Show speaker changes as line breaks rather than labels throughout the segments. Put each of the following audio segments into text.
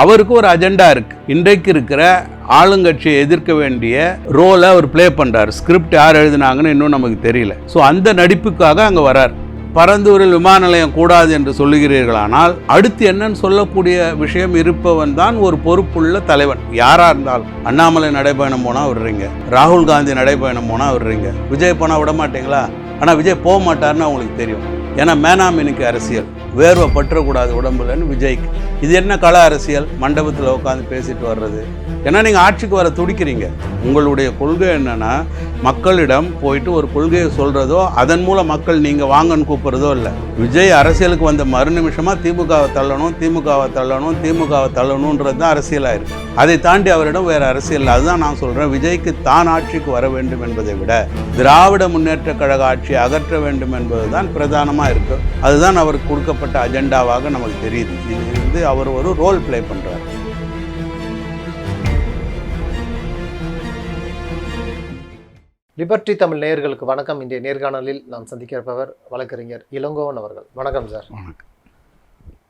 அவருக்கு ஒரு அஜெண்டா இருக்கு. இன்றைக்கு இருக்கிற ஆளுங்கட்சியை எதிர்க்க வேண்டிய ரோலை அவர் பிளே பண்றாரு. ஸ்கிரிப்ட் யார் எழுதினாங்கன்னு இன்னும் நமக்கு தெரியல. ஸோ அந்த நடிப்புக்காக அங்கே வரார். பரந்தூரில் விமான நிலையம் கூடாது என்று சொல்லுகிறீர்களானால் அடுத்து என்னன்னு சொல்லக்கூடிய விஷயம் இருப்பவன் தான் ஒரு பொறுப்புள்ள தலைவன். யாரா இருந்தாலும். அண்ணாமலை நடைபயணம் போனா விடுறீங்க. ராகுல் காந்தி நடைபயணம் போனா விடுறீங்க. விஜய் போனா விட மாட்டீங்களா ஆனால் விஜய் போக மாட்டாருன்னு அவங்களுக்கு தெரியும். ஏன்னா மேனாமினுக்கு அரசியல். வேர்வை பற்றக்கூடாது உடம்புலன்னு விஜய்க்கு. இது என்ன கள அரசியல்? மண்டபத்தில் உட்காந்து பேசிட்டு வர்றது. ஏன்னா நீங்கள் ஆட்சிக்கு வர துடிக்கிறீங்க. உங்களுடைய கொள்கை என்னன்னா மக்களிடம் போயிட்டு ஒரு கொள்கையை சொல்கிறதோ அதன் மூலம் மக்கள் நீங்கள் வாங்கன்னு கூப்பிட்றதோ இல்லை. விஜய் அரசியலுக்கு வந்த மறு நிமிஷமாக திமுகவை தள்ளணும் திமுகவை தள்ளணும் திமுகவை தள்ளணுன்றது தான் அரசியலாக இருக்குது அதை தாண்டி அவரிடம் வேறு அரசியல் அதுதான் நான் சொல்கிறேன் விஜய்க்கு தான் ஆட்சிக்கு வர வேண்டும் என்பதை விட திராவிட முன்னேற்ற கழக ஆட்சியை அகற்ற வேண்டும் என்பது தான் பிரதானமாக இருக்குது அதுதான் அவருக்கு கொடுக்கப்பட்ட அஜெண்டாவாக நமக்கு தெரியுது. இது வந்து அவர் ஒரு ரோல் ப்ளே பண்ணுறார்
லிபர்டி தமிழ் நேயர்களுக்கு வணக்கம். இன்றைய நேர்காணலில் நாம் சந்திக்க இருப்பவர் வழக்கறிஞர் இளங்கோவன் அவர்கள். வணக்கம் சார்.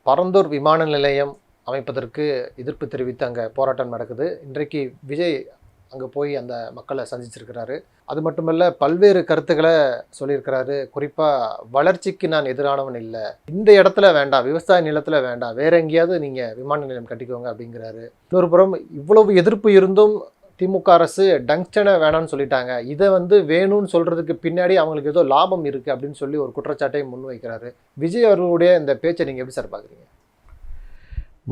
பரந்தூர் விமான நிலையம் அமைப்பதற்கு எதிர்ப்பு தெரிவித்து அங்கே போராட்டம் நடக்குது. இன்றைக்கு விஜய் அங்கே போய் அந்த மக்களை சந்திச்சிருக்கிறாரு. அது மட்டுமல்ல பல்வேறு கருத்துக்களை சொல்லியிருக்கிறாரு. குறிப்பாக வளர்ச்சிக்கு நான் எதிரானவன் இல்லை. இந்த இடத்துல வேண்டாம் விவசாய நிலத்துல வேண்டாம் வேற எங்கேயாவது நீங்கள் விமான நிலையம் கட்டிக்கோங்க அப்படிங்கிறாரு. இன்னொரு புறம் இவ்வளவு எதிர்ப்பு இருந்தும் திமுக அரசு டங்ஸ்டனை வேணாம்னு சொல்லிட்டாங்க. இதை வந்து வேணும்னு சொல்கிறதுக்கு பின்னாடி அவங்களுக்கு ஏதோ லாபம் இருக்குது அப்படின்னு சொல்லி ஒரு குற்றச்சாட்டை முன்வைக்கிறாரு. விஜய் அவர்களுடைய இந்த பேச்சை நீங்கள் எப்படி சார் பார்க்குறீங்க?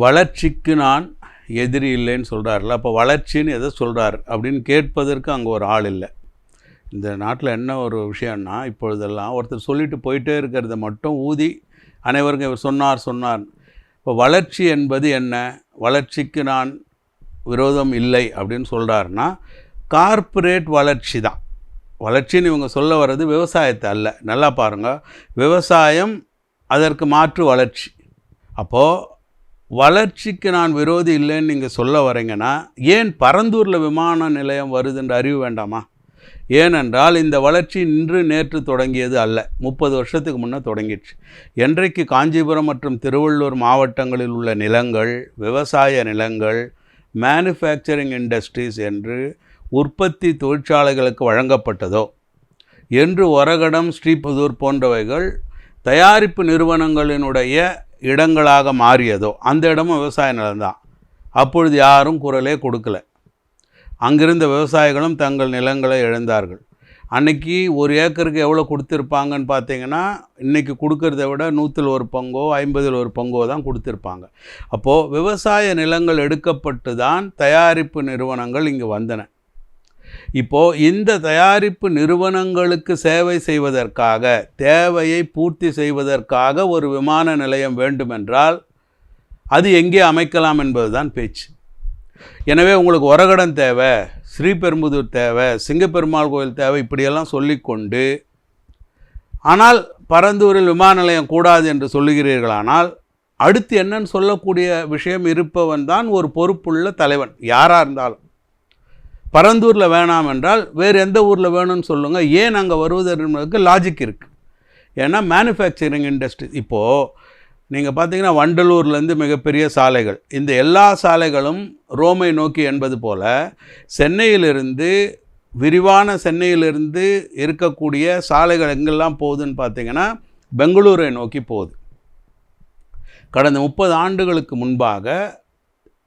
வளர்ச்சிக்கு நான் எதிரி இல்லைன்னு சொல்கிறாருல அப்போ வளர்ச்சின்னு எதை சொல்கிறார் அப்படின்னு கேட்பதற்கு அங்கே ஒரு ஆள் இல்லை. இந்த நாட்டில் என்ன ஒரு விஷயம்னா இப்பொழுதெல்லாம் ஒருத்தர் சொல்லிட்டு போயிட்டே இருக்கிறத மட்டும் ஊதி அனைவருக்கும் இவர் சொன்னார் சொன்னார். இப்போ வளர்ச்சி என்பது என்ன? வளர்ச்சிக்கு நான் விரோதம் இல்லை அப்படின்னு சொல்கிறாருன்னா கார்ப்பரேட் வளர்ச்சி தான். வளர்ச்சின்னு இவங்க சொல்ல வர்றது விவசாயத்தை அல்ல. நல்லா பாருங்கள் விவசாயம் அதற்கு மாற்று வளர்ச்சி. அப்போது வளர்ச்சிக்கு நான் விரோதி இல்லைன்னு நீங்கள் சொல்ல வரீங்கன்னா ஏன் பரந்தூரில் விமான நிலையம் வருதுன்ற அறிவு வேண்டாமா? ஏனென்றால் இந்த வளர்ச்சி இன்று நேற்று தொடங்கியது அல்ல. முப்பது வருஷத்துக்கு முன்னே தொடங்கிடுச்சு. என்றைக்கு காஞ்சிபுரம் மற்றும் திருவள்ளூர் மாவட்டங்களில் உள்ள நிலங்கள் விவசாய நிலங்கள் மேனுஃபேக்சரிங் இண்டஸ்ட்ரீஸ் என்று உற்பத்தி தொழிற்சாலைகளுக்கு வழங்கப்பட்டதோ என்று ஒரகடம் ஸ்ரீபுதூர் போன்றவைகள் தயாரிப்பு நிறுவனங்களினுடைய இடங்களாக மாறியதோ அந்த இடமும் விவசாய நிலம்தான். அப்பொழுது யாரும் குரலே கொடுக்கல. அங்கிருந்த விவசாயிகளும் தங்கள் நிலங்களை இழந்தார்கள். அன்னைக்கு ஒரு ஏக்கருக்கு எவ்வளோ கொடுத்துருப்பாங்கன்னு பார்த்தீங்கன்னா இன்றைக்கி கொடுக்கறத விட நூற்றில் ஒரு பங்கோ ஐம்பதில் ஒரு பங்கோ தான் கொடுத்துருப்பாங்க. அப்போது விவசாய நிலங்கள் எடுக்கப்பட்டு தான் தயாரிப்பு நிறுவனங்கள் இங்கே வந்தன. இப்போது இந்த தயாரிப்பு நிறுவனங்களுக்கு சேவை செய்வதற்காக தேவையை பூர்த்தி செய்வதற்காக ஒரு விமான நிலையம் வேண்டுமென்றால் அது எங்கே அமைக்கலாம் என்பதுதான் பேச்சு. எனவே உங்களுக்கு உரகடன் தேவை ஸ்ரீபெரும்புதூர் தேவை சிங்கப்பெருமாள் கோயில் தேவை இப்படியெல்லாம் சொல்லிக்கொண்டு ஆனால் பரந்தூரில் விமான நிலையம் கூடாது என்று சொல்லுகிறீர்களானால் அடுத்து என்னன்னு சொல்லக்கூடிய விஷயம் இருப்பவன் தான் ஒரு பொறுப்புள்ள தலைவன் யாராக இருந்தாலும். பரந்தூரில் வேணாம் என்றால் வேறு எந்த ஊரில் வேணும்னு சொல்லுங்கள் ஏன் அங்கே வருவது என்பதற்கு லாஜிக் இருக்குது ஏன்னா மேனுஃபேக்சரிங் இண்டஸ்ட்ரி இப்போது நீங்கள் பார்த்தீங்கன்னா வண்டலூர்லேருந்து மிகப்பெரிய சாலைகள். இந்த எல்லா சாலைகளும் ரோமை நோக்கி என்பது போல் சென்னையிலிருந்து விரிவான சென்னையிலிருந்து இருக்கக்கூடிய சாலைகள் எங்கெல்லாம் போகுதுன்னு பார்த்தீங்கன்னா பெங்களூரை நோக்கி போகுது. கடந்த முப்பது ஆண்டுகளுக்கு முன்பாக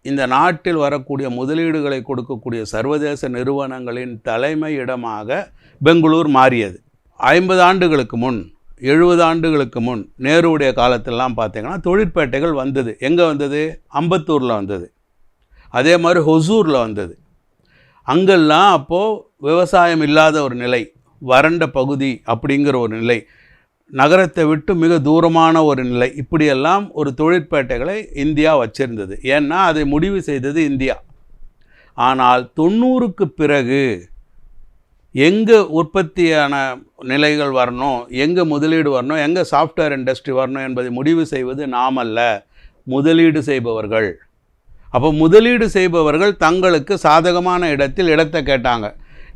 இந்த நாட்டில் வரக்கூடிய முதலீடுகளை கொடுக்கக்கூடிய சர்வதேச நிறுவனங்களின் தலைமை இடமாக பெங்களூர் மாறியது. ஐம்பது ஆண்டுகளுக்கு முன் எழுபது ஆண்டுகளுக்கு முன் நேருடைய காலத்திலலாம் பார்த்தீங்கன்னா தொழிற்பேட்டைகள் வந்தது. எங்கே வந்தது? அம்பத்தூரில் வந்தது. அதே மாதிரி ஹொசூரில் வந்தது. அங்கெல்லாம் அப்போது விவசாயம் இல்லாத ஒரு நிலை வறண்ட பகுதி அப்படிங்கிற ஒரு நிலை நகரத்தை விட்டு மிக தூரமான ஒரு நிலை இப்படியெல்லாம் ஒரு தொழிற்பேட்டைகளை இந்தியா வச்சிருந்தது. ஏன்னா அதை முடிவு செய்தது இந்தியா. ஆனால் தொண்ணூறுக்கு பிறகு எங்கே உற்பத்தியான நிலைகள் வரணும் எங்கே முதலீடு வரணும் எங்கே சாஃப்ட்வேர் இண்டஸ்ட்ரி வரணும் என்பதை முடிவு செய்வது நாமல்ல முதலீடு செய்பவர்கள். அப்போ முதலீடு செய்பவர்கள் தங்களுக்கு சாதகமான இடத்தில் இடத்தை கேட்டாங்க.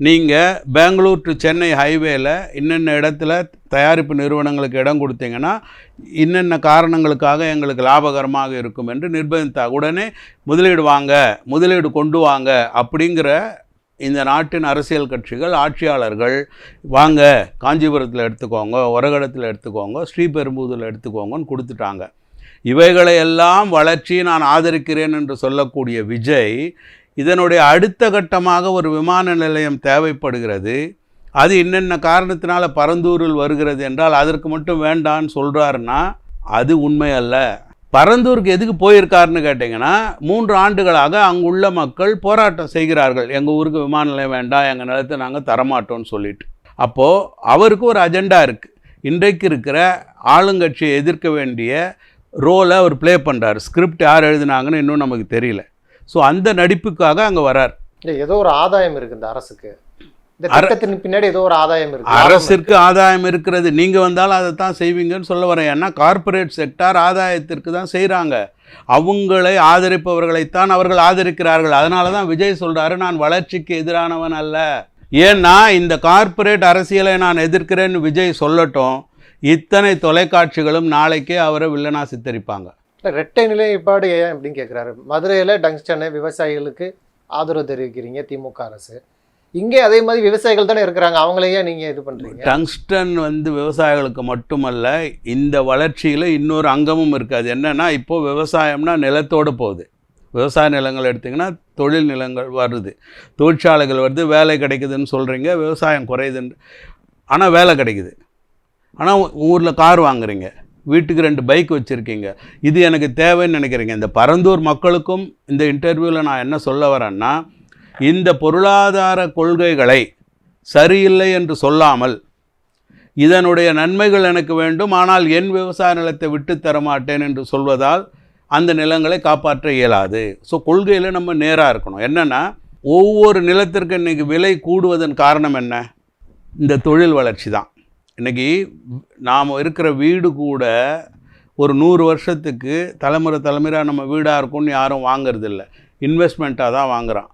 நீங்கள் பெங்களூர் டு சென்னை ஹைவேல இன்னென்ன இடத்துல தயாரிப்பு நிறுவனங்களுக்கு இடம் கொடுத்தீங்கன்னா இன்னென்ன காரணங்களுக்காக எங்களுக்கு லாபகரமாக இருக்கும் என்று நிர்பந்தித்தார் உடனே முதலீடு வாங்க முதலீடு கொண்டு வாங்க அப்படிங்கிற இந்த நாட்டின் அரசியல் கட்சிகள் ஆட்சியாளர்கள் வாங்க காஞ்சிபுரத்தில் எடுத்துக்கோங்க உரகடத்தில் எடுத்துக்கோங்க ஸ்ரீபெரும்புதூரில் எடுத்துக்கோங்கன்னு கொடுத்துட்டாங்க. இவைகளை எல்லாம் வளர்ச்சி நான் ஆதரிக்கிறேன் என்று சொல்லக்கூடிய விஜய் இதனுடைய அடுத்த கட்டமாக ஒரு விமான நிலையம் தேவைப்படுகிறது. அது என்னென்ன காரணத்தினால பரந்தூரில் வருகிறது என்றால் அதற்கு மட்டும் வேண்டான்னு சொல்கிறாருன்னா அது உண்மை அல்ல பரந்தூருக்கு எதுக்கு போயிருக்காருன்னு கேட்டிங்கன்னா மூன்று ஆண்டுகளாக அங்குள்ள மக்கள் போராட்டம் செய்கிறார்கள். எங்கள் ஊருக்கு விமான நிலையம் வேண்டாம் எங்கள் நிலத்தை நாங்கள் தரமாட்டோம்னு சொல்லிட்டு. அப்போது அவருக்கு ஒரு அஜெண்டா இருக்குது இன்றைக்கு இருக்கிற ஆளுங்கட்சியை எதிர்க்க வேண்டிய ரோலை அவர் ப்ளே பண்ணுறாரு ஸ்கிரிப்ட் யார் எழுதினாங்கன்னு இன்னும் நமக்கு தெரியல. ஸோ அந்த நடிப்புக்காக அங்கே வரார்.
ஏதோ ஒரு ஆதாயம் இருக்குது இந்த அரசுக்கு. இந்த திட்டத்தின் பின்னாடி ஏதோ ஒரு ஆதாயம் இருக்கு.
அரசிற்கு ஆதாயம் இருக்கிறது. நீங்கள் வந்தாலும் அதை தான் செய்வீங்கன்னு சொல்ல வரேன். ஏன்னா கார்ப்பரேட் செக்டார் ஆதாயத்திற்கு தான் செய்கிறாங்க அவங்களை ஆதரிப்பவர்களைத்தான் அவர்கள் ஆதரிக்கிறார்கள். அதனால தான் விஜய் சொல்கிறாரு நான் வளர்ச்சிக்கு எதிரானவன் அல்ல. ஏன்னா இந்த கார்ப்பரேட் அரசியலை நான் எதிர்க்கிறேன்னு விஜய் சொல்லட்டும் இத்தனை தொலைக்காட்சிகளும் நாளைக்கே அவரை வில்லனா சித்தரிப்பாங்க.
ரெட்டை நிலைப்பாடு ஏன் அப்படின்னு கேட்குறாரு மதுரையில் டங்ஸ்டனு விவசாயிகளுக்கு ஆதரவு தெரிவிக்கிறீங்க திமுக அரசு. இங்கே அதே மாதிரி விவசாயிகள் தானே இருக்கிறாங்க. அவங்களையே நீங்கள் இது பண்ணுறீங்க
டங்ஸ்டன் வந்து விவசாயிகளுக்கு மட்டுமல்ல இந்த வளர்ச்சியில் இன்னொரு அங்கமும் இருக்குது. என்னென்னா இப்போது விவசாயம்னா நிலத்தோடு போகுது. விவசாய நிலங்கள் எடுத்திங்கன்னா தொழில் நிலங்கள் வருது. தொழிற்சாலைகள் வருது வேலை கிடைக்குதுன்னு சொல்கிறீங்க விவசாயம் குறையுதுன்னு. ஆனால் வேலை கிடைக்குது. ஆனால் ஊரில் கார் வாங்குறீங்க. வீட்டுக்கு ரெண்டு பைக் வச்சுருக்கீங்க. இது எனக்கு தேவைன்னு நினைக்கிறீங்க. இந்த பரந்தூர் மக்களுக்கும் இந்த இன்டர்வியூவில் நான் என்ன சொல்ல வரேன்னா இந்த பொருளாதார கொள்கைகளை சரியில்லை என்று சொல்லாமல் இதனுடைய நன்மைகள் எனக்கு வேண்டும் ஆனால் என் விவசாய நிலத்தை விட்டு தரமாட்டேன் என்று சொல்வதால் அந்த நிலங்களை காப்பாற்ற இயலாது. ஸோ கொள்கையில் நம்ம நேராக இருக்கணும். என்னென்னா ஒவ்வொரு நிலத்திற்கு இன்றைக்கி விலை கூடுவதன் காரணம் என்ன? இந்த தொழில் வளர்ச்சி தான். இன்றைக்கி நாம் இருக்கிற வீடு கூட ஒரு நூறு வருஷத்துக்கு தலைமுறை தலைமுறையாக நம்ம வீடாக இருக்கும்னு யாரும் வாங்குறதில்ல. இன்வெஸ்ட்மெண்ட்டாக தான் வாங்குகிறான்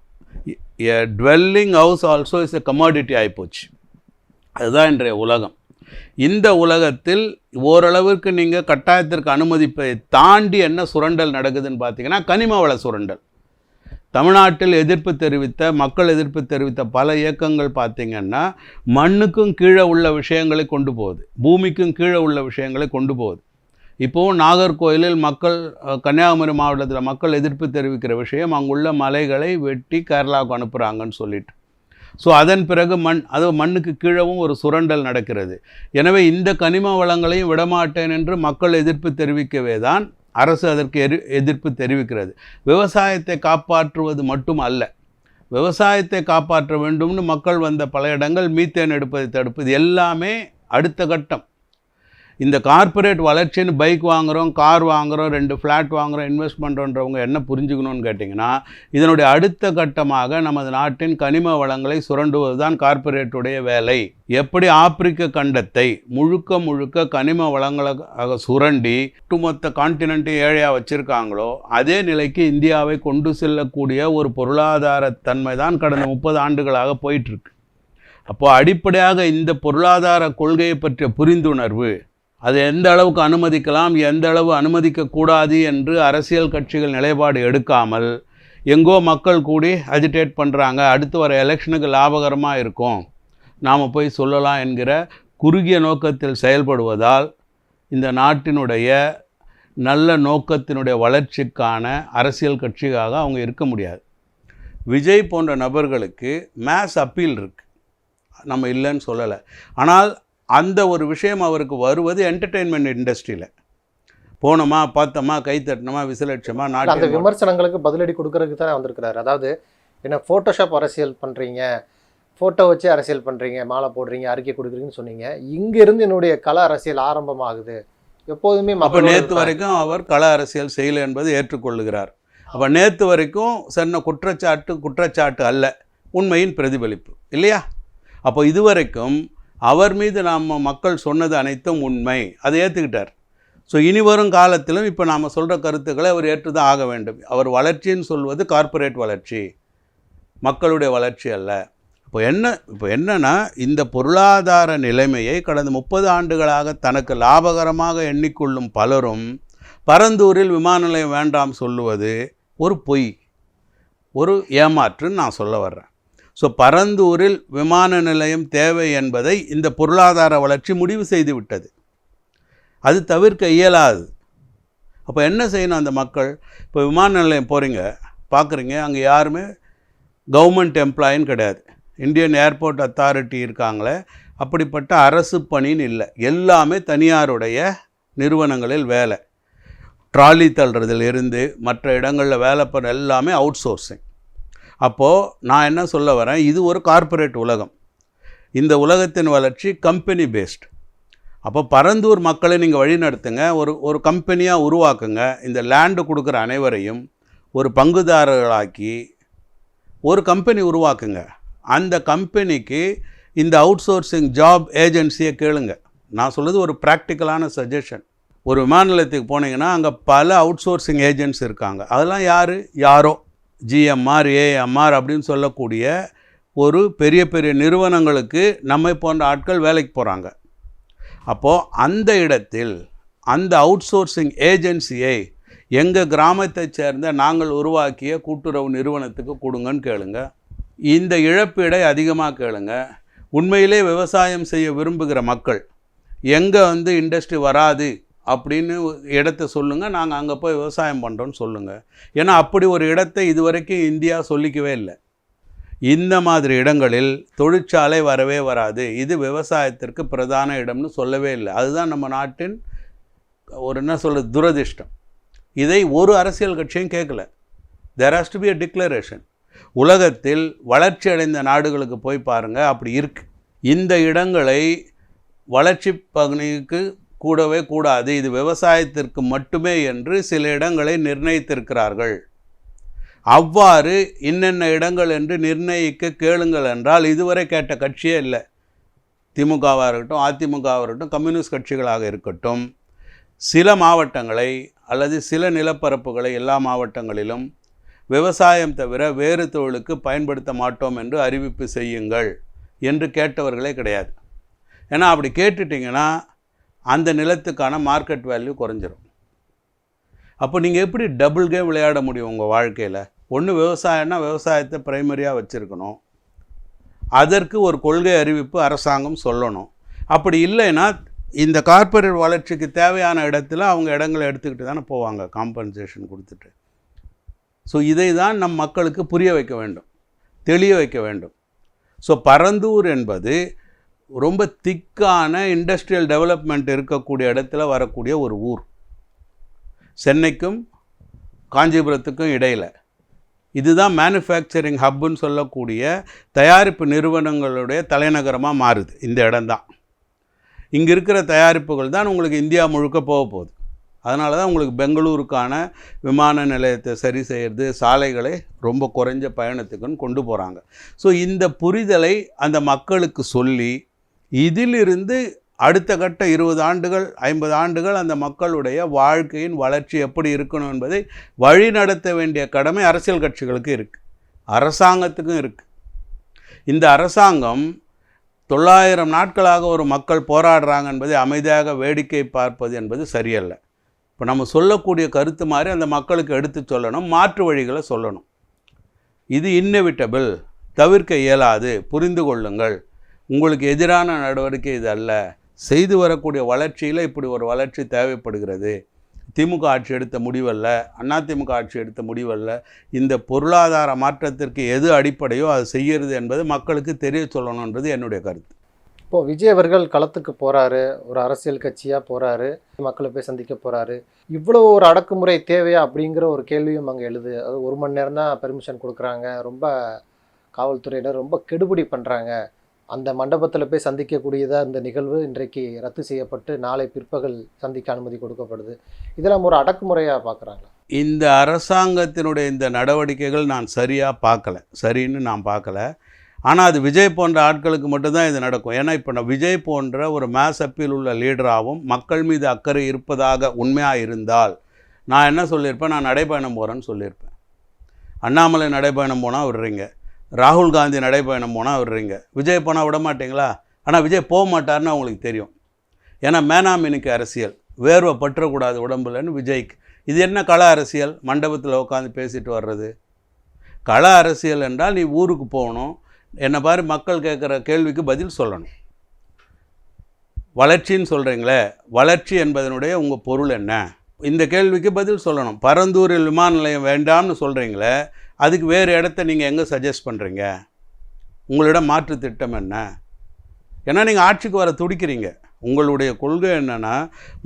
a dwelling house also is a commodity ஆகிப்போச்சு அதுதான் இன்றைய உலகம். இந்த உலகத்தில் ஓரளவிற்கு நீங்கள் கட்டாயத்திற்கு அனுமதிப்பை தாண்டி என்ன சுரண்டல் நடக்குதுன்னு பார்த்தீங்கன்னா கனிம வள சுரண்டல். தமிழ்நாட்டில் எதிர்ப்பு தெரிவித்த மக்கள் எதிர்ப்பு தெரிவித்த பல இயக்கங்கள் பார்த்திங்கன்னா மண்ணுக்கும் கீழே உள்ள விஷயங்களை கொண்டு போகுது. பூமிக்கும் கீழே உள்ள விஷயங்களை கொண்டு போகுது. இப்போவும் நாகர்கோயிலில் மக்கள் கன்னியாகுமரி மாவட்டத்தில் மக்கள் எதிர்ப்பு தெரிவிக்கிற விஷயம் அங்குள்ள மலைகளை வெட்டி கேரளாவுக்கு அனுப்புகிறாங்கன்னு சொல்லிட்டு. ஸோ அதன் பிறகு மண் அது மண்ணுக்கு கீழவும் ஒரு சுரண்டல் நடக்கிறது. எனவே இந்த கனிம வளங்களையும் விடமாட்டேன் என்று மக்கள் எதிர்ப்பு தெரிவிக்கவே தான் அரசு அதற்கு எரி எதிர்ப்பு தெரிவிக்கிறது. விவசாயத்தை காப்பாற்றுவது மட்டும் அல்ல. விவசாயத்தை காப்பாற்ற வேண்டும்னு மக்கள் வந்த பல இடங்கள் மீத்தேன் எடுப்பதை தடுப்பது எல்லாமே அடுத்த கட்டம். இந்த கார்ப்பரேட் வளர்ச்சின்னு பைக் வாங்குகிறோம் கார் வாங்குகிறோம் ரெண்டு ஃப்ளாட் வாங்குகிறோம் இன்வெஸ்ட் பண்ணுறோன்றவங்க என்ன புரிஞ்சுக்கணும்னு கேட்டிங்கன்னா இதனுடைய அடுத்த கட்டமாக நமது நாட்டின் கனிம வளங்களை சுரண்டுவது தான் கார்ப்பரேட்டுடைய வேலை. எப்படி ஆப்பிரிக்க கண்டத்தை முழுக்க முழுக்க கனிம வளங்களை சுரண்டி ஒட்டுமொத்த கான்டினென்ட்டை ஏழையாக வச்சுருக்காங்களோ அதே நிலைக்கு இந்தியாவை கொண்டு செல்லக்கூடிய ஒரு பொருளாதார தன்மை தான் கடந்த முப்பது ஆண்டுகளாக போயிட்டுருக்கு அப்போது அடிப்படையாக இந்த பொருளாதார கொள்கையை பற்றிய புரிந்துணர்வு அது எந்த அளவுக்கு அனுமதிக்கலாம் எந்த அளவு அனுமதிக்கக்கூடாது என்று அரசியல் கட்சிகள் நிலைப்பாடு எடுக்காமல் எங்கோ மக்கள் கூடி அஜிடேட் பண்ணுறாங்க அடுத்து வர எலெக்ஷனுக்கு லாபகரமாக இருக்கும். நாம் போய் சொல்லலாம் என்கிற குறுகிய நோக்கத்தில் செயல்படுவதால் இந்த நாட்டினுடைய நல்ல நோக்கத்தினுடைய வளர்ச்சிக்கான அரசியல் கட்சியாக அவங்க இருக்க முடியாது. விஜய் போன்ற நபர்களுக்கு மேஸ் அப்பீல் இருக்குது நம்ம இல்லைன்னு சொல்லலை. ஆனால் அந்த ஒரு விஷயம் அவருக்கு வருவது என்டர்டெயின்மெண்ட் இண்டஸ்ட்ரியில் போனோமா பார்த்தோமா கை தட்டினோமா விசிலட்சமா
அந்த
நாட்டியம்?
விமர்சனங்களுக்கு பதிலடி கொடுக்கறதுக்கு தானே வந்திருக்கிறாரு. அதாவது என்ன ஃபோட்டோஷாப் அரசியல் பண்றீங்க ஃபோட்டோ வச்சு அரசியல் பண்றீங்க மாலை போடுறீங்க அறிக்கை கொடுக்குறீங்கன்னு சொன்னீங்க. இங்க இருந்து என்னுடைய கல அரசியல் ஆரம்பமாகுது. எப்போதுமே
அப்போ நேற்று. வரைக்கும் அவர் கள அரசியல் செய்யலை என்பதை ஏற்றுக்கொள்ளுகிறார். அப்போ நேற்று வரைக்கும் சொன்ன குற்றச்சாட்டு குற்றச்சாட்டு அல்ல உண்மையின் பிரதிபலிப்பு. இல்லையா? அப்போ இதுவரைக்கும் அவர் மீது நாம் மக்கள் சொன்னது அனைத்தும் உண்மை. அதை ஏற்றுக்கிட்டார் ஸோ இனி வரும் காலத்திலும் இப்போ நாம் சொல்கிற கருத்துக்களை அவர் ஏற்றுதான் ஆக வேண்டும். அவர் வளர்ச்சின்னு சொல்வது கார்ப்பரேட் வளர்ச்சி. மக்களுடைய வளர்ச்சி அல்ல. இப்போ என்ன இப்போ என்னென்னா இந்த பொருளாதார நிலைமையை கடந்த முப்பது ஆண்டுகளாக தனக்கு லாபகரமாக எண்ணிக்கொள்ளும் பலரும் பரந்தூரில் விமான நிலையம் வேண்டாம் சொல்லுவது ஒரு பொய். ஒரு ஏமாற்றுன்னு நான் சொல்ல வர்றேன். ஸோ பரந்தூரில் விமான நிலையம் தேவை என்பதை இந்த பொருளாதார வளர்ச்சி முடிவு செய்து விட்டது. அது தவிர்க்க இயலாது. அப்போ என்ன செய்யணும் அந்த மக்கள்? இப்போ விமான நிலையம் போகிறீங்க பார்க்குறீங்க அங்கே யாருமே கவர்மெண்ட் எம்ப்ளாயின்னு கிடையாது. இந்தியன் ஏர்போர்ட் அத்தாரிட்டி இருக்காங்களே அப்படிப்பட்ட அரசு பணின்னு இல்லை. எல்லாமே தனியாருடைய நிறுவனங்களில் வேலை. ட்ராலி தள்ளுறதுலேருந்து மற்ற இடங்களில் வேலை பண்ண எல்லாமே அவுட் சோர்ஸிங் அப்போது நான் என்ன சொல்ல வரேன்? இது ஒரு கார்ப்பரேட் உலகம். இந்த உலகத்தின் வளர்ச்சி கம்பெனி பேஸ்ட் அப்போ பரந்தூர் மக்களை நீங்கள் வழிநடத்துங்க ஒரு ஒரு கம்பெனியாக உருவாக்குங்க. இந்த லேண்டு கொடுக்குற அனைவரையும் ஒரு பங்குதாரர்களாக்கி ஒரு கம்பெனி உருவாக்குங்க. அந்த கம்பெனிக்கு இந்த அவுட் சோர்சிங் ஜாப் ஏஜென்சியை கேளுங்க. நான் சொல்கிறது ஒரு ப்ராக்டிக்கலான சஜஷன் ஒரு விமான நிலையத்துக்கு போனீங்கன்னா அங்கே பல அவுட் சோர்சிங் ஏஜென்ட்ஸ் இருக்காங்க. அதெல்லாம் யார்? யாரோ. ஜிஎம்ஆர் ஏஎம்ஆர் அப்படின்னு சொல்லக்கூடிய ஒரு பெரிய பெரிய நிறுவனங்களுக்கு நம்மை போன்ற ஆட்கள் வேலைக்கு போகிறாங்க அப்போது அந்த இடத்தில் அந்த அவுட் சோர்சிங் ஏஜென்சியை எங்கள் கிராமத்தைச் சேர்ந்த நாங்கள் உருவாக்கிய கூட்டுறவு நிறுவனத்துக்கு கொடுங்கன்னு கேளுங்க. இந்த இழப்பீடை அதிகமாக கேளுங்க. உண்மையிலே விவசாயம் செய்ய விரும்புகிற மக்கள் எங்கே வந்து இண்டஸ்ட்ரி வராது அப்படின்னு இடத்த சொல்லுங்கள் நாங்கள் அங்கே போய் விவசாயம் பண்ணுறோன்னு சொல்லுங்கள் ஏன்னா அப்படி ஒரு இடத்தை இதுவரைக்கும் இந்தியா சொல்லிக்கவே இல்லை. இந்த மாதிரி இடங்களில் தொழிற்சாலை வரவே வராது. இது விவசாயத்திற்கு பிரதான இடம்னு சொல்லவே இல்லை. அதுதான் நம்ம நாட்டின் ஒரு என்ன சொல்கிறது துரதிர்ஷ்டம். இதை ஒரு அரசியல் கட்சியும் கேட்கல. There has to be a declaration உலகத்தில் வளர்ச்சி அடைந்த நாடுகளுக்கு போய் பாருங்கள் அப்படி இருக்கு. இந்த இடங்களை வளர்ச்சி பகுதிக்கு கூடவே கூடாது. இது விவசாயத்திற்கு மட்டுமே என்று சில இடங்களை நிர்ணயித்திருக்கிறார்கள். அவ்வாறு இன்னென்ன இடங்கள் என்று நிர்ணயிக்க கேளுங்கள் என்றால் இதுவரை கேட்ட கட்சியே இல்லை. திமுகவாக இருக்கட்டும் அதிமுகவாக இருக்கட்டும் கம்யூனிஸ்ட் கட்சிகளாக இருக்கட்டும். சில மாவட்டங்களை அல்லது சில நிலப்பரப்புகளை எல்லா மாவட்டங்களிலும் விவசாயம் தவிர வேறு தொழிலுக்கு பயன்படுத்த மாட்டோம் என்று அறிவிப்பு செய்யுங்கள் என்று கேட்டவர்களே கிடையாது. ஏன்னா அப்படி கேட்டுட்டிங்கன்னா அந்த நிலத்துக்கான மார்க்கெட் வேல்யூ குறைஞ்சிரும். அப்போ நீங்கள் எப்படி டபுள் கேம் விளையாட முடியும் உங்கள் வாழ்க்கையில்? ஒன்று விவசாயம்னா விவசாயத்தை பிரைமரியாக வச்சுருக்கணும். அதற்கு ஒரு கொள்கை அறிவிப்பு அரசாங்கம் சொல்லணும். அப்படி இல்லைன்னா இந்த கார்ப்பரேட் வளர்ச்சிக்கு தேவையான இடத்துல அவங்க இடங்களை எடுத்துக்கிட்டு தானே போவாங்க காம்பன்சேஷன் கொடுத்துட்டு. ஸோ இதை தான் நம் மக்களுக்கு புரிய வைக்க வேண்டும் தெளிய வைக்க வேண்டும். ஸோ பரந்தூர் என்பது ரொம்ப திக்கான இண்டஸ்ட்ரியல் டெவலப்மெண்ட் இருக்கக்கூடிய இடத்துல வரக்கூடிய ஒரு ஊர். சென்னைக்கும் காஞ்சிபுரத்துக்கும் இடையில். இதுதான் மேனுஃபேக்சரிங் ஹப்புன்னு சொல்லக்கூடிய தயாரிப்பு நிறுவனங்களுடைய தலைநகரமாக மாறுது. இந்த இடம்தான். இங்கே இருக்கிற தயாரிப்புகள் தான் உங்களுக்கு இந்தியா முழுக்க போக போகுது. அதனால தான் உங்களுக்கு பெங்களூருக்கான விமான நிலையத்தை சரி செய்கிறது சாலைகளை ரொம்ப குறைஞ்ச பயணத்துக்குன்னு கொண்டு போகிறாங்க ஸோ இந்த புரிதலை அந்த மக்களுக்கு சொல்லி இதிலிருந்து அடுத்த கட்ட இருபது ஆண்டுகள் ஐம்பது ஆண்டுகள் அந்த மக்களுடைய வாழ்க்கையின் வளர்ச்சி எப்படி இருக்கணும் என்பதை வழி நடத்த வேண்டிய கடமை அரசியல் கட்சிகளுக்கு இருக்குது அரசாங்கத்துக்கும் இருக்குது இந்த அரசாங்கம் தொள்ளாயிரம் நாட்களாக ஒரு மக்கள் போராடுறாங்க என்பதை அமைதியாக வேடிக்கை பார்ப்பது என்பது சரியல்ல. இப்போ நம்ம சொல்லக்கூடிய கருத்து மாதிரி அந்த மக்களுக்கு எடுத்து சொல்லணும் மாற்று வழிகளை சொல்லணும். இது இன்னெவிட்டபிள் தவிர்க்க இயலாது புரிந்து கொள்ளுங்கள். உங்களுக்கு எதிரான நடவடிக்கை இது அல்ல. செய்து வரக்கூடிய வளர்ச்சியில் இப்படி ஒரு வளர்ச்சி தேவைப்படுகிறது. திமுக ஆட்சி எடுத்த முடிவல்ல. அதிமுக ஆட்சி எடுத்த முடிவல்ல. இந்த பொருளாதார மாற்றத்திற்கு எது அடிப்படையோ அது செய்கிறது என்பது மக்களுக்கு தெரிய சொல்லணுன்றது என்னுடைய கருத்து.
இப்போ விஜய் அவர்கள் களத்துக்கு போகிறாரு ஒரு அரசியல் கட்சியாக போகிறாரு மக்களை போய் சந்திக்க போகிறாரு இவ்வளோ ஒரு அடக்குமுறை தேவையா அப்படிங்கிற ஒரு கேள்வியும் அங்கே எழுது. அது ஒரு மணி நேரம் தான் பெர்மிஷன் கொடுக்குறாங்க. ரொம்ப காவல்துறையினர் ரொம்ப கெடுபிடி பண்ணுறாங்க அந்த மண்டபத்தில் போய் சந்திக்கக்கூடியதாக இந்த நிகழ்வு இன்றைக்கு ரத்து செய்யப்பட்டு நாளை பிற்பகல் சந்திக்க அனுமதி கொடுக்கப்படுது. இதெல்லாம் ஒரு அடக்குமுறையாக பார்க்குறாங்களா
இந்த அரசாங்கத்தினுடைய இந்த நடவடிக்கைகள் நான் சரியாக பார்க்கல சரின்னு நான் பார்க்கல ஆனால் அது விஜய் போன்ற ஆட்களுக்கு மட்டும்தான் இது நடக்கும். ஏன்னா இப்போ நான் விஜய் போன்ற ஒரு மேஸ் அப்பீல் உள்ள லீடராகவும் மக்கள் மீது அக்கறை இருப்பதாக உண்மையாக இருந்தால் நான் என்ன சொல்லியிருப்பேன்? நான் நடைபயணம் போகிறேன்னு சொல்லியிருப்பேன். அண்ணாமலை நடைபயணம் போனால் விடுறீங்க. ராகுல் காந்தி நடைப்பயணம் போனால் விடுறீங்க விஜய் போனால் விட மாட்டீங்களா? ஆனால் விஜய் போக மாட்டாருன்னு அவங்களுக்கு தெரியும். ஏன்னா மேனாமினுக்கு அரசியல். வேர்வை பற்றக்கூடாது உடம்புலன்னு விஜய்க்கு. இது என்ன கள அரசியல்? மண்டபத்தில் உட்காந்து பேசிட்டு வர்றது. கள அரசியல் என்றால் நீ ஊருக்கு போகணும். என்ன பாரு மக்கள் கேட்குற கேள்விக்கு பதில் சொல்லணும். வளர்ச்சின்னு சொல்கிறீங்களே வளர்ச்சி என்பதனுடைய உங்கள் பொருள் என்ன? இந்த கேள்விக்கு பதில் சொல்லணும். பரந்தூரில் விமான நிலையம் வேண்டாம்னு சொல்கிறீங்களே அதுக்கு வேறு இடத்த நீங்கள் எங்கே சஜஸ்ட் பண்ணுறீங்க உங்களிடம் மாற்று திட்டம் என்ன? ஏன்னா நீங்கள் ஆட்சிக்கு வர துடிக்கிறீங்க. உங்களுடைய கொள்கை என்னென்னா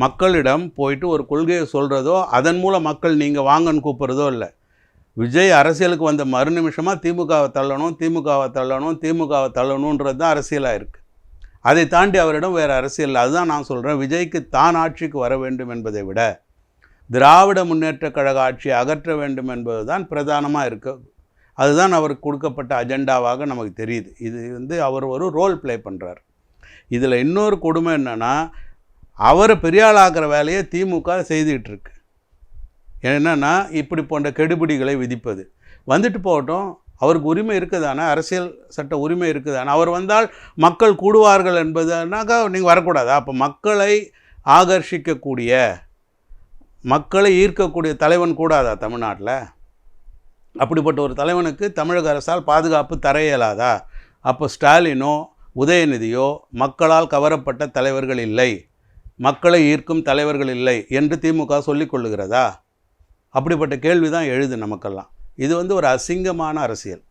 மக்களிடம் போயிட்டு ஒரு கொள்கையை சொல்கிறதோ அதன் மூலம் மக்கள் நீங்கள் வாங்கன்னு கூப்பிட்றதோ இல்லை. விஜய் அரசியலுக்கு வந்த மறு நிமிஷமாக திமுகவை தள்ளணும் திமுகவை தள்ளணும் திமுகவை தள்ளணுன்றது தான் அரசியலாக இருக்குது அதை தாண்டி அவரிடம் வேறு அரசியல் அதுதான் நான் சொல்கிறேன் விஜய்க்கு தான் ஆட்சிக்கு வர வேண்டும் என்பதை விட திராவிட முன்னேற்றக் கழக ஆட்சியை அகற்ற வேண்டும் என்பது தான் பிரதானமாக இருக்க. அதுதான் அவருக்கு கொடுக்கப்பட்ட அஜெண்டாவாக நமக்கு தெரியுது. இது வந்து அவர் ஒரு ரோல் ப்ளே பண்ணுறார் இதில் இன்னொரு கொடுமை என்னென்னா அவரை பெரியாளாக்குற வேலையை திமுக செய்துக்கிட்டு இருக்கு. என்னென்னா இப்படி போன்ற கெடுபிடிகளை விதிப்பது. வந்துட்டு போகட்டும் அவருக்கு உரிமை இருக்குதானே? அரசியல் சட்ட உரிமை இருக்குதானே? அவர் வந்தால் மக்கள் கூடுவார்கள் என்பதுனாக்கா நீங்கள் வரக்கூடாதா? அப்போ மக்களை ஆகர்ஷிக்கக்கூடிய மக்களை ஈர்க்கக்கூடிய தலைவன் கூடாதா தமிழ்நாட்டில்? அப்படிப்பட்ட ஒரு தலைவனுக்கு தமிழக அரசால் பாதுகாப்பு தர இயலாதா? அப்போ ஸ்டாலினோ உதயநிதியோ மக்களால் கவரப்பட்ட தலைவர்கள் இல்லை. மக்களை ஈர்க்கும் தலைவர்கள் இல்லை என்று திமுக சொல்லிக் கொள்ளுகிறதா? அப்படிப்பட்ட கேள்வி தான் எழுது நமக்கெல்லாம். இது வந்து ஒரு அசிங்கமான அரசியல்.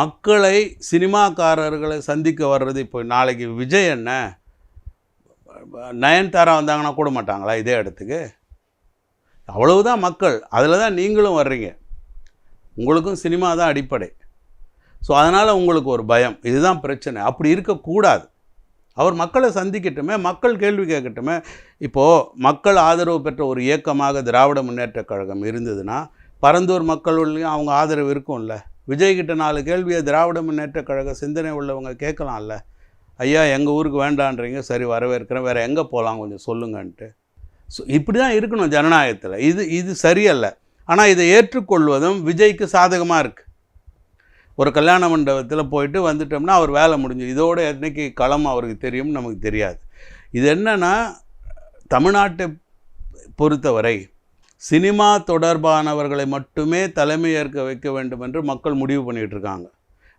மக்களை சினிமாக்காரர்களை சந்திக்க வர்றது இப்போ நாளைக்கு விஜய் என்ன? நயன்தாரா வந்தாங்கன்னா கூட மாட்டாங்களா இதே இடத்துக்கு? அவ்வளவுதான் மக்கள். அதில் தான் நீங்களும் வர்றீங்க. உங்களுக்கும் சினிமா தான் அடிப்படை. ஸோ அதனால் உங்களுக்கு ஒரு பயம். இதுதான் பிரச்சனை. அப்படி இருக்கக்கூடாது. அவர் மக்களை சந்திக்கட்டுமே மக்கள் கேள்வி கேட்கட்டுமே. இப்போது மக்கள் ஆதரவு பெற்ற ஒரு இயக்கமாக திராவிட முன்னேற்றக் கழகம் இருந்ததுன்னா பரந்தூர் மக்களுள்ளேயும் அவங்க ஆதரவு இருக்கும்ல. விஜய்கிட்ட நாலு கேள்வியை திராவிட முன்னேற்றக் கழக சிந்தனை உள்ளவங்க கேட்கலாம்ல. ஐயா எங்கள் ஊருக்கு வேண்டான்றீங்க. சரி வரவேற்கிறேன். வேறு எங்கே போகலாம் கொஞ்சம் சொல்லுங்கன்ட்டு. ஸோ இப்படி தான் இருக்கணும் ஜனநாயகத்தில். இது இது சரியல்ல. ஆனால் இதை ஏற்றுக்கொள்வதும் விஜய்க்கு சாதகமாக இருக்குது ஒரு கல்யாண மண்டபத்தில் போயிட்டு வந்துட்டோம்னா அவர் வேலை முடிஞ்சு இதோட என்றைக்கு களம் அவருக்கு தெரியும் நமக்கு தெரியாது. இது என்னன்னா தமிழ்நாட்டை பொறுத்தவரை சினிமா தொடர்பானவர்களை மட்டுமே தலைமை ஏற்க வைக்க வேண்டும் என்று மக்கள் முடிவு பண்ணிகிட்டு இருக்காங்க.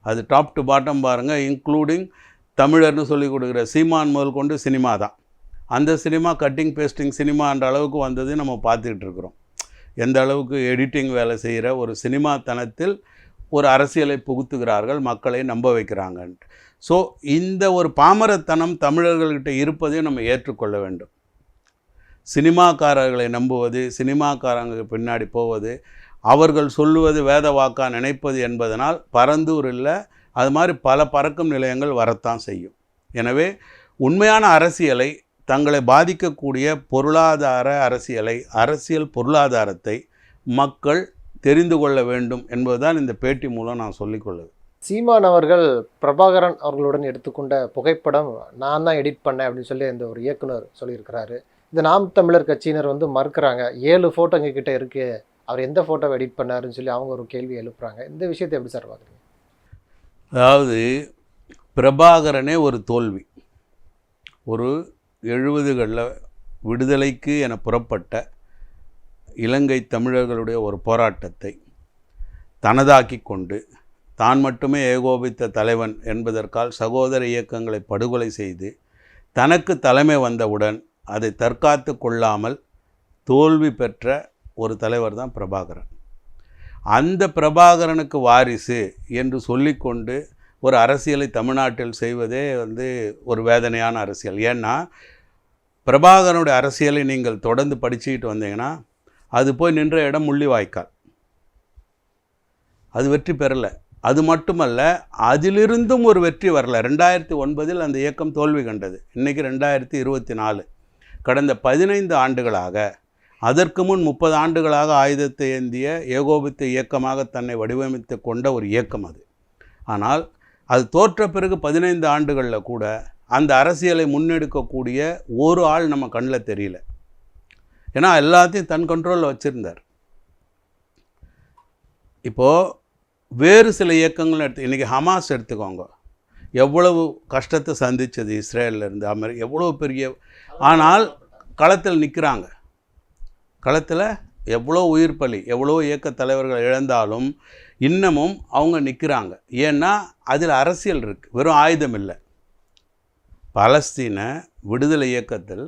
அது டாப் டு பாட்டம் பாருங்கள் இன்க்ளூடிங் தமிழர்னு சொல்லி கொடுக்குற சீமான் முதல் கொண்டு சினிமா தான் அந்த சினிமா கட்டிங் பேஸ்டிங் சினிமான்ற அளவுக்கு வந்தது நம்ம பார்த்துக்கிட்டு இருக்கிறோம். எந்த அளவுக்கு எடிட்டிங் வேலை செய்கிற ஒரு சினிமா தனத்தில் ஒரு அரசியலை புகுத்துகிறார்கள் மக்களை நம்ப வைக்கிறாங்கன்ட்டு. ஸோ இந்த ஒரு பாமரத்தனம் தமிழர்கள்கிட்ட இருப்பதையும் நம்ம ஏற்றுக்கொள்ள வேண்டும். சினிமாக்காரர்களை நம்புவது சினிமாக்காரங்க பின்னாடி போவது அவர்கள் சொல்லுவது வேத வாக்கா நினைப்பது என்பதனால் பரந்தூரில் இல்லை அது மாதிரி பல பறக்கும் நிலையங்கள் வரத்தான் செய்யும். எனவே உண்மையான அரசியலை தங்களை பாதிக்கக்கூடிய பொருளாதார அரசியலை அரசியல் பொருளாதாரத்தை மக்கள் தெரிந்து கொள்ள வேண்டும் என்பதுதான் இந்த பேட்டி மூலம் நான் சொல்லிக்கொள்ளுது
சீமான் அவர்கள் பிரபாகரன் அவர்களுடன் எடுத்துக்கொண்ட புகைப்படம் நான் தான் எடிட் பண்ணேன் அப்படின்னு சொல்லி இந்த ஒரு இயக்குனர் சொல்லியிருக்கிறாரு. இந்த நாம் தமிழர் கட்சியினர் வந்து மறுக்கிறாங்க. ஏழு ஃபோட்டோ எங்ககிட்ட இருக்கு. அவர் எந்த ஃபோட்டோவை எடிட் பண்ணாருன்னு சொல்லி அவங்க ஒரு கேள்வி எழுப்புறாங்க. இந்த விஷயத்தை எப்படி சார் பார்க்குறீங்க?
அதாவது பிரபாகரனே ஒரு தோல்வி. ஒரு எழுபதுகளில் விடுதலைக்கு என புறப்பட்ட இலங்கை தமிழர்களுடைய ஒரு போராட்டத்தை தனதாக்கி கொண்டு தான் மட்டுமே ஏகோபித்த தலைவன் என்பதற்கால் சகோதர இயக்கங்களை படுகொலை செய்து தனக்கு தலைமை வந்தவுடன் அதை தற்காத்து கொள்ளாமல் தோல்வி பெற்ற ஒரு தலைவர் தான் பிரபாகரன். அந்த பிரபாகரனுக்கு வாரிசு என்று சொல்லிக்கொண்டு ஒரு அரசியலை தமிழ்நாட்டில் செய்வதே வந்து ஒரு வேதனையான அரசியல். ஏன்னா பிரபாகரனுடைய அரசியலை நீங்கள் தொடர்ந்து படிச்சுக்கிட்டு வந்தீங்கன்னா அது போய் நின்ற இடம் முள்ளிவாய்க்கால் அது வெற்றி பெறலை. அது மட்டுமல்ல அதிலிருந்தும் ஒரு வெற்றி வரல. ரெண்டாயிரத்தி ஒன்பதில் அந்த இயக்கம் தோல்வி கண்டது. இன்றைக்கி ரெண்டாயிரத்தி இருபத்தி நாலு. கடந்த பதினைந்து ஆண்டுகளாக அதற்கு முன் முப்பது ஆண்டுகளாக ஆயுதத்தை ஏந்திய ஏகோபித்த இயக்கமாக தன்னை வடிவமைத்து கொண்ட ஒரு இயக்கம் அது. ஆனால் அது தோற்ற பிறகு பதினைந்து ஆண்டுகளில் கூட அந்த அரசியலை முன்னெடுக்கக்கூடிய ஒரு ஆள் நம்ம கண்ணில் தெரியல. ஏன்னா எல்லாத்தையும் தன் கண்ட்ரோலில் வச்சுருந்தார். இப்போது வேறு சில இயக்கங்கள் எடுத்து இன்றைக்கி ஹமாஸ் எடுத்துக்கோங்க. எவ்வளவு கஷ்டத்தை சந்தித்தது இஸ்ரேல்லேருந்து அமெரி எவ்வளோ பெரிய ஆனால் களத்தில் நிற்கிறாங்க களத்தில் எவ்வளோ உயிர் பலி எவ்வளோ இயக்க தலைவர்கள் இழந்தாலும் இன்னமும் அவங்க நிற்கிறாங்க ஏன்னா அதில் அரசியல் இருக்குது வெறும் ஆயுதம் இல்லை. பலஸ்தீன விடுதலை இயக்கத்தில்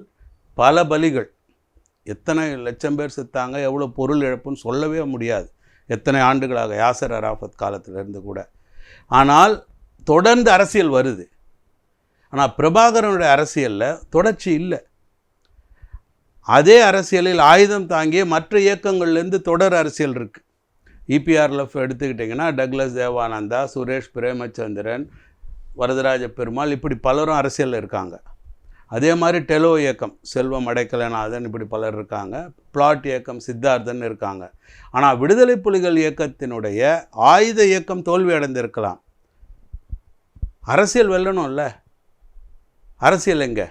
பல பலிகள். எத்தனை லட்சம் பேர் செத்தாங்க எவ்வளோ பொருள் இழப்புன்னு சொல்லவே முடியாது. எத்தனை ஆண்டுகளாக யாசர் அராஃபத் காலத்திலிருந்து கூட. ஆனால் தொடர்ந்து அரசியல் வருது. ஆனால் பிரபாகரனுடைய அரசியலில் தொடர்ச்சி இல்லை. அதே அரசியலில் ஆயுதம் தாங்கிய மற்ற இயக்கங்கள்லேருந்து தொடர் அரசியல் இருக்குது இபிஆர்எஃப் எடுத்துக்கிட்டிங்கன்னா டக்ளஸ் தேவானந்தா சுரேஷ் பிரேமச்சந்திரன் வரதராஜ பெருமாள் இப்படி பலரும் அரசியலில் இருக்காங்க. அதே மாதிரி டெலோ இயக்கம் செல்வம் அடைக்கலநாதன் இப்படி பலர் இருக்காங்க. பிளாட் இயக்கம் சித்தார்த்தன் இருக்காங்க. ஆனால் விடுதலை புலிகள் இயக்கத்தினுடைய ஆயுத இயக்கம் தோல்வி அடைந்திருக்கலாம். அரசியல் வெல்லணும்ல. அரசியல் எங்கே?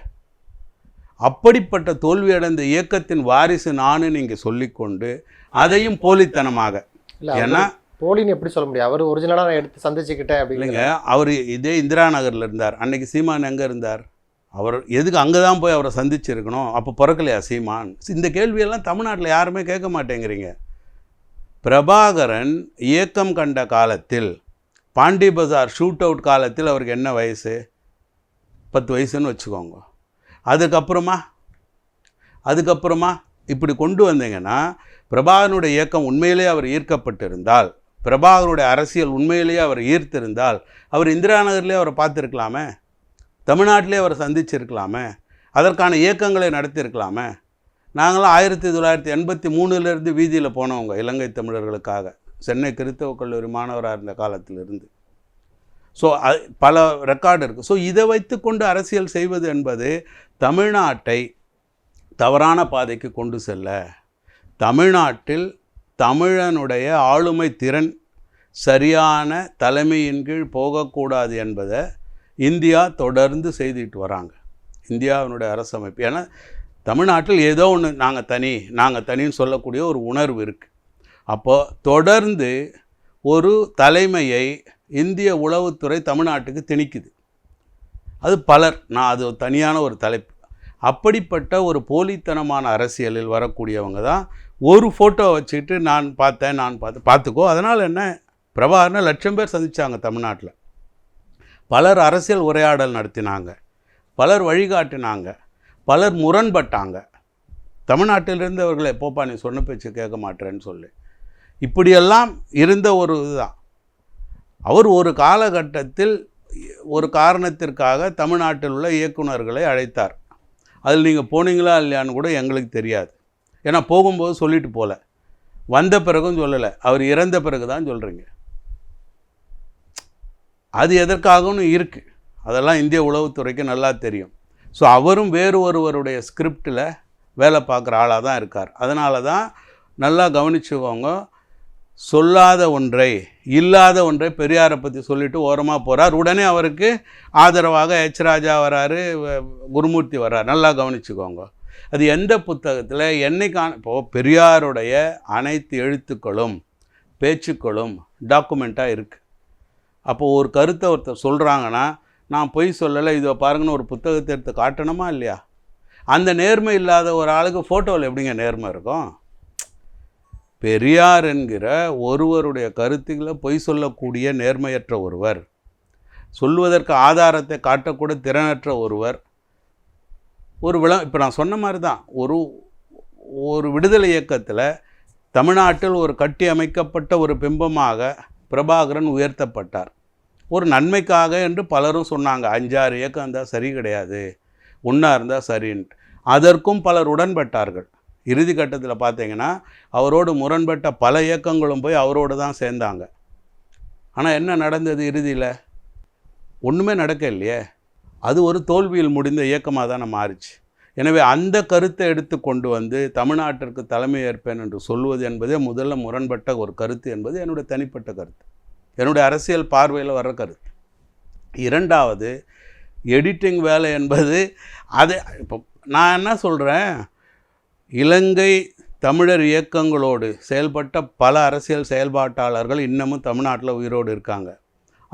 அப்படிப்பட்ட தோல்வியடைந்த இயக்கத்தின் வாரிசு நானு நீங்கள் சொல்லிக்கொண்டு அதையும் போலித்தனமாக. ஏன்னா
போலின்னு எப்படி சொல்ல முடியும்? அவர் ஒரிஜினலாக நான் எடுத்து சந்திச்சுக்கிட்டேன் அப்படின்னு
இல்லைங்க அவர் இதே இந்திரா நகரில் இருந்தார். அன்னைக்கு சீமான் எங்கே இருந்தார்? அவர் எதுக்கு அங்கே தான் போய் அவரை சந்திச்சிருக்கணும்? அப்போ பிறக்கலையா சீமான்? இந்த கேள்வியெல்லாம் தமிழ்நாட்டில் யாருமே கேட்க மாட்டேங்கிறீங்க. பிரபாகரன் இயக்கம் கண்ட காலத்தில் பாண்டி பஜார் ஷூட் அவுட் காலத்தில் அவருக்கு என்ன வயசு? பத்து வயசுன்னு வச்சுக்கோங்க. அதுக்கப்புறமா? அதுக்கப்புறமா இப்படி கொண்டு வந்தீங்கன்னா பிரபாகரனுடைய இயக்கம் உண்மையிலே அவர் ஈர்க்கப்பட்டிருந்தால் பிரபாகருடைய அரசியல் உண்மையிலேயே அவர் ஈர்த்திருந்தால் அவர் இந்திரா நகர்லேயே அவரை பார்த்துருக்கலாமே? தமிழ்நாட்டிலே அவரை சந்திச்சிருக்கலாமே? அதற்கான இயக்கங்களை நடத்தியிருக்கலாமே நாங்களாம் ஆயிரத்தி தொள்ளாயிரத்தி எண்பத்தி மூணுலேருந்து வீதியில் போனவங்க இலங்கை தமிழர்களுக்காக. சென்னை கிறித்தவ கல்லூரி மாணவராக இருந்த காலத்திலிருந்து. ஸோ பல ரெக்கார்டு இருக்குது ஸோ இதை வைத்து கொண்டு அரசியல் செய்வது என்பது தமிழ்நாட்டை தவறான பாதைக்கு கொண்டு செல்ல தமிழ்நாட்டில் தமிழனுடைய ஆளுமை திறன் சரியான தலைமையின் கீழ் போகக்கூடாது என்பதை இந்தியா தொடர்ந்து செய்துட்டு வராங்க. இந்தியாவினுடைய அரசமைப்பு. ஏன்னா தமிழ்நாட்டில் ஏதோ ஒன்று நாங்கள் தனி நாங்கள் தனின்னு சொல்லக்கூடிய ஒரு உணர்வு இருக்குது அப்போது தொடர்ந்து ஒரு தலைமையை இந்திய உளவுத்துறை தமிழ்நாட்டுக்கு திணிக்குது. அது பலர். நான் அது தனியான ஒரு தலைப்பு. அப்படிப்பட்ட ஒரு போலித்தனமான அரசியலில் வரக்கூடியவங்க தான் ஒரு ஃபோட்டோ வச்சுக்கிட்டு நான் பார்த்தேன் நான் பார்த்து பார்த்துக்கோ. அதனால் என்ன? பிரபாகரனை லட்சம் பேர் சந்திச்சாங்க தமிழ்நாட்டில். பலர் அரசியல் உரையாடல் நடத்தினாங்க. பலர் வழிகாட்டினாங்க. பலர் முரண்பட்டாங்க. தமிழ்நாட்டிலிருந்து அவர்களை போப்பா நீ சொன்ன பேச்சு கேட்க மாட்டேன்னு சொல்லி. இப்படியெல்லாம் இருந்த ஒரு இதுதான். அவர் ஒரு காலகட்டத்தில் ஒரு காரணத்திற்காக தமிழ்நாட்டில் உள்ள இயக்குனர்களை அழைத்தார். அதில் நீங்கள் போனீங்களா இல்லையான்னு கூட எங்களுக்கு தெரியாது. ஏன்னா போகும்போது சொல்லிட்டு போகல வந்த பிறகும் சொல்லலை. அவர் இறந்த பிறகு தான் சொல்கிறீங்க அது எதற்காகவும் இருக்குது அதெல்லாம் இந்திய உளவுத்துறைக்கு நல்லா தெரியும். ஸோ அவரும் வேறு ஒருவருடைய ஸ்கிரிப்டில் வேலை பார்க்குற ஆளாக தான் இருக்கார். அதனால தான் நல்லா கவனிச்சுக்கோங்க. சொல்லாத ஒன்றை இல்லாத ஒன்றை பெரியாரை பற்றி சொல்லிவிட்டு ஓரமாக போகிறார் உடனே அவருக்கு ஆதரவாக எச் ராஜா வராரு குருமூர்த்தி வர்றார் நல்லா கவனிச்சுக்கோங்க. அது எந்த புத்தகத்தில்? என்னைக்கான இப்போது பெரியாருடைய அனைத்து எழுத்துக்களும் பேச்சுக்களும் டாக்குமெண்ட்டாக இருக்குது அப்போது ஒரு கருத்தை ஒருத்தர் சொல்கிறாங்கன்னா நான் பொய் சொல்லலை இதை பாருங்கன்னு ஒரு புத்தகத்தை எடுத்து காட்டணுமா இல்லையா? அந்த நேர்மை இல்லாத ஒரு ஆளுக்கு ஃபோட்டோவில் எப்படிங்க நேர்மை இருக்கும்? பெரியார் என்கிற ஒருவருடைய கருத்துக்களை பொய் சொல்லக்கூடிய நேர்மையற்ற ஒருவர் சொல்வதற்கு ஆதாரத்தை காட்டக்கூட திறனற்ற ஒருவர் ஒரு விள இப்போ நான் சொன்ன மாதிரி தான் ஒரு ஒரு விடுதலை இயக்கத்தில் தமிழ்நாட்டில் ஒரு கட்டி அமைக்கப்பட்ட ஒரு பிம்பமாக பிரபாகரன் உயர்த்தப்பட்டார். ஒரு நன்மைக்காக என்று பலரும் சொன்னாங்க. அஞ்சாறு இயக்கம் இருந்தால் சரி கிடையாது. ஒன்றா இருந்தால் சரின்ட்டு அதற்கும் பலர் உடன்பட்டார்கள். இறுதி கட்டத்தில் பார்த்தீங்கன்னா அவரோடு முரண்பட்ட பல இயக்கங்களும் போய் அவரோடு தான் சேர்ந்தாங்க. ஆனால் என்ன நடந்தது இறுதியில்? ஒன்றுமே நடக்க இல்லையே அது ஒரு தோல்வியில் முடிந்த இயக்கமாக தானே மாறிச்சு. எனவே அந்த கருத்தை எடுத்து கொண்டு வந்து தமிழ்நாட்டிற்கு தலைமை ஏற்பேன் என்று சொல்வது என்பதே முதல்ல முரண்பட்ட ஒரு கருத்து என்பது என்னுடைய தனிப்பட்ட கருத்து. என்னுடைய அரசியல் பார்வையில் வர்ற கருத்து. இரண்டாவது எடிட்டிங் வேலை என்பது அது இப்போ நான் என்ன சொல்கிறேன் இலங்கை தமிழர் இயக்கங்களோடு செயல்பட்ட பல அரசியல் செயல்பாட்டாளர்கள் இன்னமும் தமிழ்நாட்டில் உயிரோடு இருக்காங்க.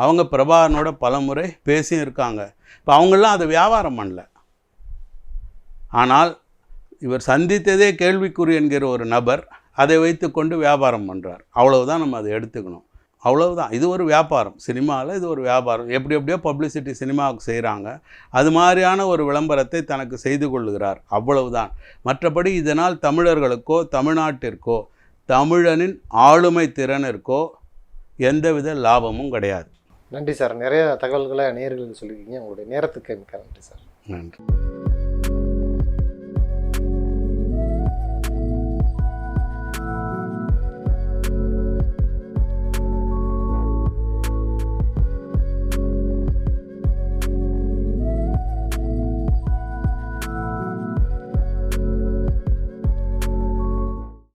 அவங்க பிரபாகரனோட பல முறை பேசியும் இருக்காங்க. இப்போ அவங்களாம் அதை வியாபாரம் பண்ணல. ஆனால் இவர் சந்தித்ததே கேள்விக்குறி என்கிற ஒரு நபர் அதை வைத்துக்கொண்டு வியாபாரம் பண்ணுறார் அவ்வளவுதான் நம்ம அதை எடுத்துக்கணும். அவ்வளவுதான். இது ஒரு வியாபாரம். சினிமாவில் இது ஒரு வியாபாரம். எப்படி எப்படியோ பப்ளிசிட்டி சினிமாவுக்கு செய்கிறாங்க அது மாதிரியான ஒரு விளம்பரத்தை தனக்கு செய்து கொள்ளுகிறார். அவ்வளவுதான். மற்றபடி இதனால் தமிழர்களுக்கோ தமிழ்நாட்டிற்கோ தமிழனின் ஆளுமை திறனிற்கோ எந்தவித லாபமும் கிடையாது.
நன்றி சார். நிறைய தகவல்களை நேயர்களுக்கு சொல்லியிருக்கீங்க. உங்களுடைய நேரத்துக்கு மிக்க நன்றி சார்.
நன்றி.